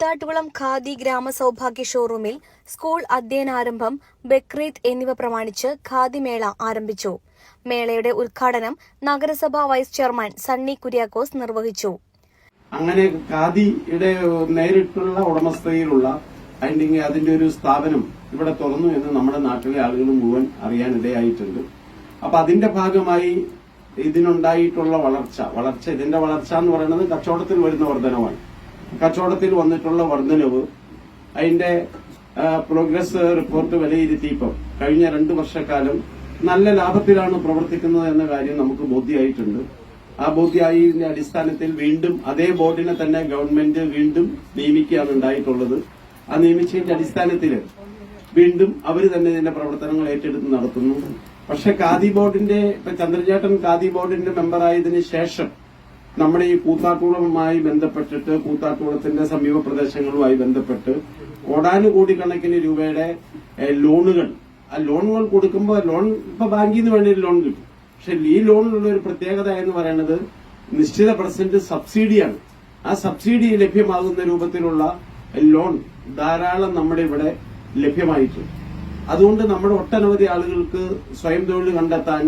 കൂത്താട്ടുകുളം ഖാദി ഗ്രാമസൗഭാഗ്യ ഷോറൂമിൽ സ്കൂൾ അധ്യയനാരംഭം ബക്രീദ് എന്നിവ പ്രമാണിച്ച് ഖാദി മേള ആരംഭിച്ചു. മേളയുടെ ഉദ്ഘാടനം നഗരസഭാ വൈസ് ചെയർമാൻ സണ്ണി കുര്യാക്കോസ് നിർവഹിച്ചു. അങ്ങനെ ഖാദിയുടെ നേരിട്ടുള്ള ഉടമസ്ഥതയിലുള്ള അതിന്റെ അതിന്റെ ഒരു സ്ഥാപനം ഇവിടെ തുറന്നു എന്ന് നമ്മുടെ നാട്ടിലെ ആളുകൾ മുഴുവൻ അറിയാനിടയായിട്ടുണ്ട്. അപ്പൊ അതിന്റെ ഭാഗമായി ഇതിനുണ്ടായിട്ടുള്ള വളർച്ച വളർച്ച ഇതിന്റെ വളർച്ച എന്ന് പറയുന്നത് കച്ചവടത്തിൽ വരുന്ന വർധനവാണ്. കച്ചവടത്തിൽ വന്നിട്ടുള്ള വർധനവ് അതിന്റെ പ്രോഗ്രസ് റിപ്പോർട്ട് വിലയിരുത്തിയപ്പോൾ കഴിഞ്ഞ രണ്ട് വർഷക്കാലം നല്ല ലാഭത്തിലാണ് പ്രവർത്തിക്കുന്നത് എന്ന കാര്യം നമുക്ക് ബോധ്യമായിട്ടുണ്ട്. ആ ബോധ്യമായതിന്റെ അടിസ്ഥാനത്തിൽ വീണ്ടും അതേ ബോർഡിനെ തന്നെ ഗവൺമെന്റ് വീണ്ടും നിയമിക്കുകയാണ് ഉണ്ടായിട്ടുള്ളത്. ആ നിയമിച്ചതിന്റെ അടിസ്ഥാനത്തിൽ വീണ്ടും അവർ തന്നെ ഇതിന്റെ പ്രവർത്തനങ്ങൾ ഏറ്റെടുത്ത് നടത്തുന്നു. പക്ഷെ ഖാദി ബോർഡിന്റെ ഇപ്പൊ ചന്ദ്രചേട്ടൻ ഖാദി ബോർഡിന്റെ മെമ്പറായതിനു ശേഷം നമ്മുടെ ഈ കൂത്താട്ടൂളവുമായി ബന്ധപ്പെട്ടിട്ട് കൂത്താട്ടൂളത്തിന്റെ സമീപ പ്രദേശങ്ങളുമായി ബന്ധപ്പെട്ട് കോടാനുകോടിക്കണക്കിന് രൂപയുടെ ലോണുകൾ. ആ ലോണുകൾ കൊടുക്കുമ്പോൾ ലോൺ ഇപ്പൊ ബാങ്കിൽ നിന്ന് വേണ്ടി ലോൺ കിട്ടും. പക്ഷെ ഈ ലോണിലുള്ള ഒരു പ്രത്യേകത എന്ന് പറയുന്നത് നിശ്ചിത പെർസെന്റ് സബ്സിഡിയാണ്. ആ സബ്സിഡി ലഭ്യമാകുന്ന രൂപത്തിലുള്ള ലോൺ ധാരാളം നമ്മുടെ ഇവിടെ ലഭ്യമായിട്ടുണ്ട്. അതുകൊണ്ട് നമ്മുടെ ഒട്ടനവധി ആളുകൾക്ക് സ്വയം തൊഴിൽ കണ്ടെത്താൻ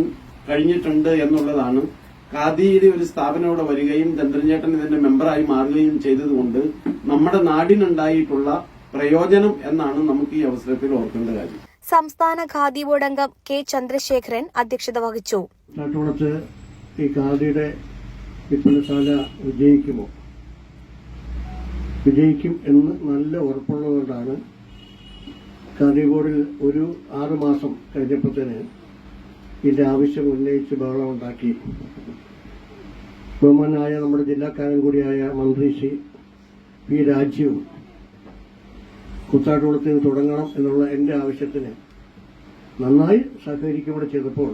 കഴിഞ്ഞിട്ടുണ്ട് എന്നുള്ളതാണ് ഖാദിയുടെ ഒരു സ്ഥാപനം ഇവിടെ വരികയും ചന്ദ്രൻചേട്ടൻ ഇതിന്റെ മെമ്പറായി മാറുകയും ചെയ്തതുകൊണ്ട് നമ്മുടെ നാടിനുണ്ടായിട്ടുള്ള പ്രയോജനം എന്നാണ് നമുക്ക് ഈ അവസരത്തിൽ ഓർക്കേണ്ട കാര്യം. സംസ്ഥാന ഖാദി ബോർഡ് അംഗം കെ ചന്ദ്രശേഖരൻ അധ്യക്ഷത വഹിച്ചു. നാട്ടുകുളത്ത് ഈ ഖാദിയുടെ വിൽപ്പനശാല വിജയിക്കുമോ? വിജയിക്കും എന്ന് നല്ല ഉറപ്പുള്ളതുകൊണ്ടാണ് ഖാദി ബോർഡിൽ ഒരു ആറുമാസം കഴിഞ്ഞപ്പോഴത്തേന് ഇതിന്റെ ആവശ്യം ഉന്നയിച്ച് ബഹളം ഉണ്ടാക്കി ബഹുമാനായ നമ്മുടെ ജില്ലാക്കാരൻ കൂടിയായ മന്ത്രി ശ്രീ പി രാജീവ് കുത്താട്ടുകുളത്തിൽ തുടങ്ങണം എന്നുള്ള എന്റെ ആവശ്യത്തിന് നന്നായി സഹകരിക്കുകയും ചെയ്തപ്പോൾ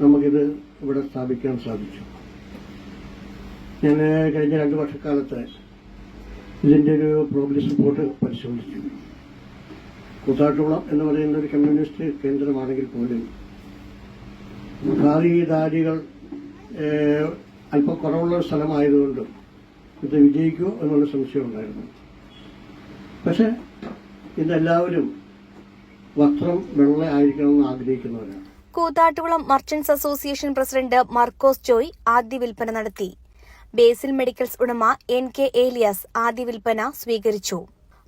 നമുക്കിത് ഇവിടെ സ്ഥാപിക്കാൻ സാധിച്ചു. ഞാൻ കഴിഞ്ഞ രണ്ട് വർഷക്കാലത്ത് ഇതിന്റെ ഒരു പ്രോഗ്രസ് റിപ്പോർട്ട് പരിശോധിച്ചു. കൂത്താട്ടുകുളം എന്ന് പറയുന്ന ഒരു കമ്മ്യൂണിസ്റ്റ് കേന്ദ്രമാണെങ്കിൽ പോലും ഏഹ്, അല്പം കുറവുള്ള സ്ഥലമായതുകൊണ്ടും ഇത് വിജയിക്കുമോ എന്നുള്ള സംശയം ഉണ്ടായിരുന്നു. പക്ഷെ ഇതെല്ലാവരും വസ്ത്രം വെള്ള ആയിരിക്കണമെന്ന് ആഗ്രഹിക്കുന്നവരാണ്. Koothattukulam merchants association president Markose Joy ആദ്യ വിൽപ്പന നടത്തി. ബേസിൽ മെഡിക്കൽസ് ഉടമ എൻ കെ ഏലിയാസ് ആദ്യ വിൽപ്പന സ്വീകരിച്ചു.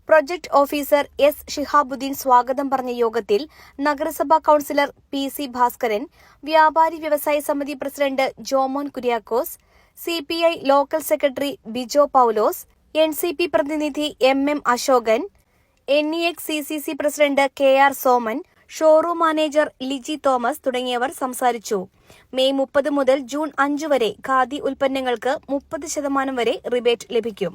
പ്രൊജക്ട് ഓഫീസർ എസ് ഷിഹാബുദ്ദീൻ സ്വാഗതം പറഞ്ഞ യോഗത്തിൽ നഗരസഭാ കൌൺസിലർ പി സി ഭാസ്കരൻ വ്യാപാരി വ്യവസായ സമിതി president Jomon Kuriakose C P I local secretary Bijo Paulose N C P പ്രതിനിധി M M Ashokan N E X C C C president K R Soman showroom manager Liji Thomas തുടങ്ങിയവർ സംസാരിച്ചു. May മുപ്പത് മുതൽ June അഞ്ച് വരെ ഖാദി ഉൽപ്പന്നങ്ങൾക്ക് മുപ്പത് ശതമാനം വരെ റിബേറ്റ് ലഭിക്കും.